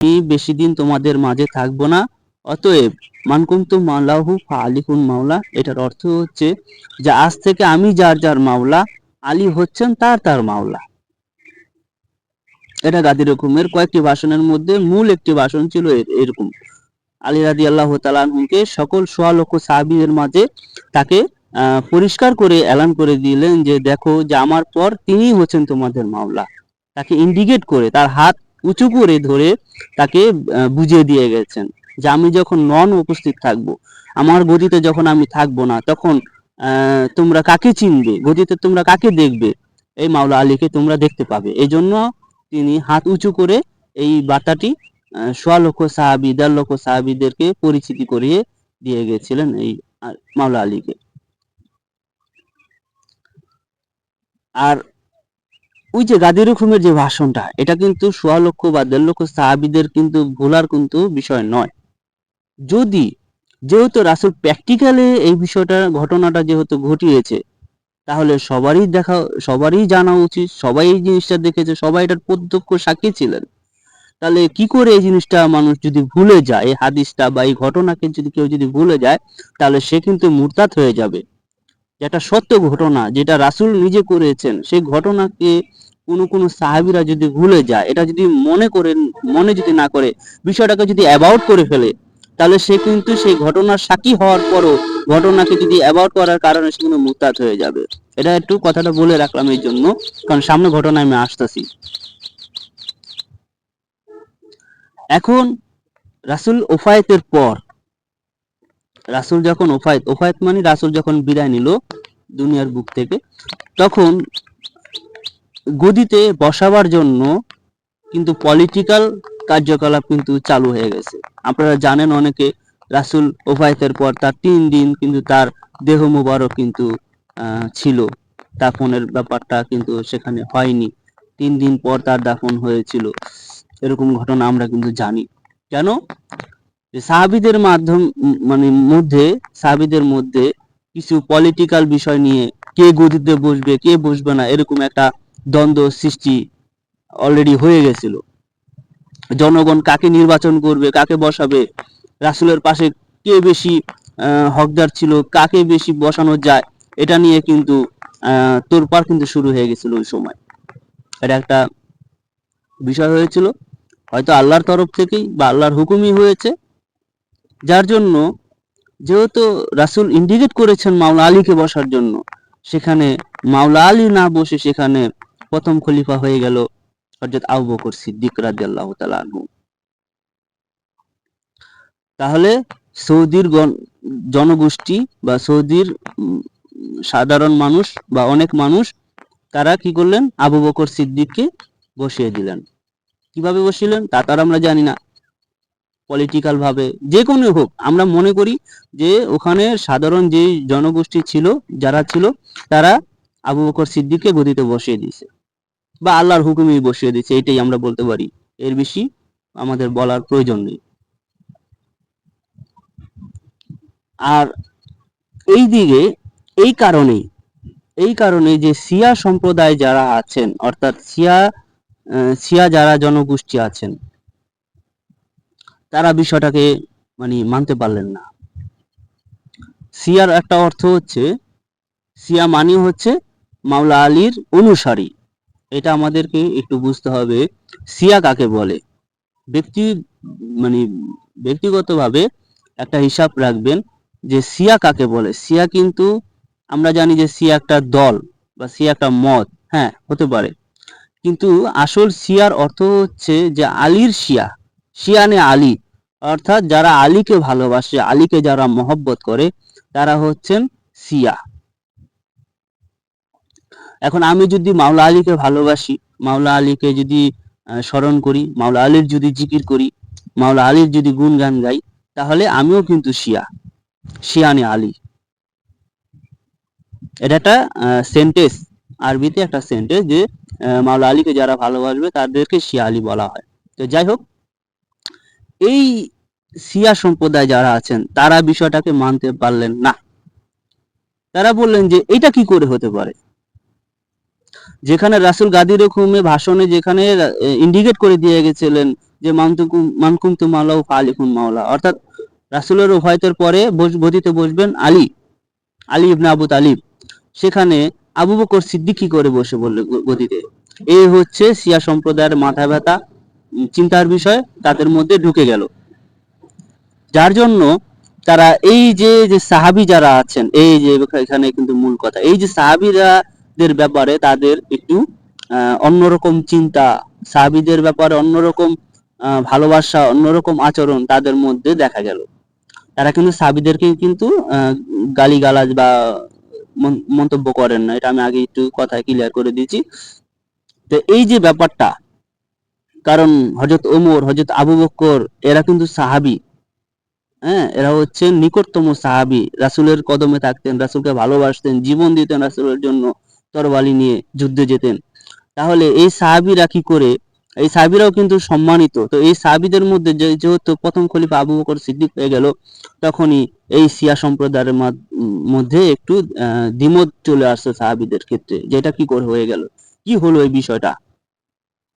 আমি বেশি দিন তোমাদের মাঝে থাকব না। অতএব মানকুন্তু মাওলাহু আলিকুন মাওলা, এটার অর্থ হচ্ছে যে আজ থেকে আমি যার যার মাওলা, আলী হচ্ছেন তার তার মাওলা। এটা গাদি রকমের কয়েকটি ভাষণের মধ্যে মূল একটি ভাষণ ছিল এরকম। আলী রাদি আল্লাহ তালানহুকে সকল সোয়া লক্ষ সাহাবিদের মাঝে তাকে পরিষ্কার করে এলান করে দিলেন যে দেখো যে আমার পর তিনিই হচ্ছেন তোমাদের মাওলা। তাকে ইন্ডিকেট করে তার হাত উঁচু করে ধরে তাকে বুঝিয়ে দিয়ে গেছেন যে আমি যখন নন উপস্থিত থাকব, আমার গদিতে যখন আমি থাকব না, তখন তোমরা কাকে চিনবে? গতিতে তোমরা কাকে দেখবে? এই মাওলা আলীকে তোমরা দেখতে পাবে। এই জন্য তিনি হাত উঁচু করে এই বার্তাটি সোয়া লক্ষ সাহাবি, দেড় লক্ষ সাহাবিদেরকে পরিচিতি করিয়ে দিয়ে গেছিলেন এই মাওলা আলীকে। আর ওই যে গাদির রকমের যে ভাষণটা, এটা কিন্তু সোয়া লক্ষ বা দেড় লক্ষ সাহাবিদের কিন্তু ভোলার কিন্তু বিষয় নয়। যদি যেহেতু রাসুল প্র্যাকটিক্যালি এই বিষয়টা, ঘটনাটা যেহেতু ঘটিয়েছে, তাহলে সবারই দেখা, সবারই জানা উচিত, সবাই এই জিনিসটা দেখেছে, সবাই এটার প্রত্যক্ষ সাক্ষী ছিলেন। তাহলে কি করে এই জিনিসটা মানুষ যদি ভুলে যায়, এই হাদিসটা বা এই ঘটনাকে যদি কেউ যদি ভুলে যায়, তাহলে সে কিন্তু মুরতাত হয়ে যাবে। যেটা সত্য ঘটনা যেটা রাসূল নিজে করেছেন, সেই ঘটনাকে কোনো কোনো সাহাবীরা যদি ভুলে যায়, এটা যদি মনে করে মনে যদি না করে, বিষয়টাকে যদি অ্যাবাউট করে ফেলে, তাহলে সে কিন্তু সেই ঘটনার সাক্ষী হওয়ার পরও ঘটনাকে যদি অ্যাবাউট করার কারণে সে কিন্তু মুরতাদ হয়ে যাবে। এটা একটু কথাটা বলে রাখলাম এই জন্য, কারণ সামনে ঘটনায় আমি আসতেছি। এখন রাসূল ওফায়েতের পর রাসূল যখন ওফায়েত ওফায়েত মানে রাসুল যখন বিদায় নিল দুনিয়ার বুক থেকে, তখন গদিতে বসাবার জন্য কিন্তু পলিটিক্যাল কার্যকলাপ কিন্তু চালু হয়ে গেছে। আপনারা জানেন অনেকে রাসুল ওফায়েতের পর তার তিন দিন কিন্তু তার দেহ মোবারক কিন্তু ছিল। দাফনের ব্যাপারটা কিন্তু সেখানে হয়নি। তিন দিন পর তার দাফন হয়েছিল। এরকম ঘটনা আমরা কিন্তু জানি। কেন? যে সাহাবিদের মাধ্যম মানে মধ্যে, সাহাবিদের মধ্যে কিছু পলিটিক্যাল বিষয় নিয়ে কে গদিতে বসবে, কে বসবে না, এরকম একটা দ্বন্দ্ব সৃষ্টি অলরেডি হয়ে গেছিল। জনগণ কাকে নির্বাচন করবে, কাকে বসাবে, রাসুলের পাশে কে বেশি হকদার ছিল, কাকে বেশি বসানো যায়, এটা নিয়ে কিন্তু তোড়পাড় কিন্তু শুরু হয়ে গেছিল ওই সময়। এটা একটা বিষয় হয়েছিল। হয়তো আল্লাহর তরফ থেকেই বা আল্লাহর হুকুমই হয়েছে। যার জন্য যেহেতু রাসূল ইন্ডিকেট করেছেন মাওলা আলীকে বসার জন্য, সেখানে মাওলা আলী না বসে সেখানে প্রথম খলিফা হয়ে গেল হযরত আবু বকর সিদ্দিক তাআলা আনহু। তাহলে সৌদির জনগোষ্ঠী বা সৌদির সাধারণ মানুষ বা অনেক মানুষ, তারা কি করলেন? আবু বকর সিদ্দিককে বসিয়ে দিলেন। কীভাবে বসিলেন? তা তার আমরা জানি না। পলিটিক্যাল ভাবে যে কোনো হোক আমরা মনে করি যে ওখানে সাধারণ যে জনগোষ্ঠী ছিল যারা ছিল তারা আবু বকর সিদ্দিককে গদিতে বসিয়ে দিয়েছে বা আল্লাহর হুকুমেই বসিয়ে দিয়েছে এটাই আমরা বলতে পারি। এর বেশি আমাদের বলার প্রয়োজন নেই। আর এই দিকে এই কারণেই এই কারণে যে শিয়া সম্প্রদায় যারা আছেন অর্থাৎ শিয়া আহ, শিয়া যারা জনগোষ্ঠী আছেন তারা বিষয়টাকে মানে মানতে পারলেন না। শিয়ার একটা অর্থ হচ্ছে শিয়া মানে হচ্ছে মাওলা আলীর অনুসারী। এটা আমাদেরকে একটু বুঝতে হবে শিয়া কাকে বলে? ব্যক্তি মানে ব্যক্তিগতভাবে একটা হিসাব রাখবেন যে শিয়া কাকে বলে। শিয়া কিন্তু, আমরা জানি যে সিয়া একটা দল বা শিয়া একটা মত হ্যাঁ হতে পারে। কিন্তু আসল শিয়ার অর্থ হচ্ছে যে আলীর শিয়া শিয়ানে আলী। অর্থাৎ যারা আলীকে ভালোবাসে, আলীকে যারা মহব্বত করে, তারা হচ্ছেন শিয়া। এখন আমি যদি মাওলা আলীকে ভালোবাসি, মাওলা আলীকে যদি স্মরণ করি, মাওলা আলীর যদি জিকির করি, মাওলা আলীর যদি গুণগান গাই, তাহলে আমিও কিন্তু শিয়া, শিয়ানে আলী। এটা একটা সেন্টেন্স আরবিতে একটা সেন্টেন্স যে মাওলা আলীকে যারা ভালোবাসবে, তাদেরকে শিয়া আলী বলা হয়। তো যাই হোক এই শিয়া সম্প্রদায় যারা আছেন, তারা বিষয়টাকে মানতে পারলেন না। তারা বললেন যে এটা কি করে হতে পারে? যেখানে রাসুল গাদির হুকুমে ভাষণে যেখানে ইন্ডিকেট করে দিয়ে গেছিলেন যে, মানতুকুম মানকুম তু মাওলা। ও আলিকুন মাওলা অর্থাৎ রাসূলের ওফায়তের পরে গদিতে বসবেন আলী আলী ইবনে আবু তালিব। সেখানে আবু বকর সিদ্দিক কি করে বসে বললে গদিতে। এই হচ্ছে শিয়া সম্প্রদায়ের মাথা ব্যথা। চিন্তার বিষয় তাদের মধ্যে ঢুকে গেল। যার জন্য তারা এই যে যে সাহাবি যারা আছেন, এই যে এখানে কিন্তু মূল কথা, এই যে সাহাবিরাদের ব্যাপারে তাদের একটু অন্যরকম চিন্তা, সাহাবিদের ব্যাপারে অন্যরকম ভালোবাসা, অন্যরকম আচরণ তাদের মধ্যে দেখা গেল। তারা কিন্তু সাহাবিদেরকে কিন্তু গালি গালাজ বা মন- মন্তব্য করেন না। এটা আমি আগে একটু কথায় ক্লিয়ার করে দিয়েছি। তো এই যে ব্যাপারটা কারণ হজরত ওমর হজরত আবু বক্কর এরা কিন্তু সাহাবি। হ্যাঁ এরা হচ্ছে নিকটতম সাহাবি। রাসূলের কদমে থাকতেন রাসূলকে ভালোবাসতেন জীবন দিতেন রাসূলের জন্য তরবারি নিয়ে যুদ্ধে যেতেন। তাহলে এই সাহাবিরা কি করে? এই সাহাবিরাও কিন্তু সম্মানিত। তো এই সাহাবিদের মধ্যে যেহেতু প্রথম খলিফা আবু বকর সিদ্দিক হয়ে গেল তখনই এই শিয়া সম্প্রদায়ের মধ্যে একটু আহ, দ্বিমত চলে আসছে সাহাবিদের ক্ষেত্রে যেটা কি করে হয়ে গেল? কি হলো এই বিষয়টা?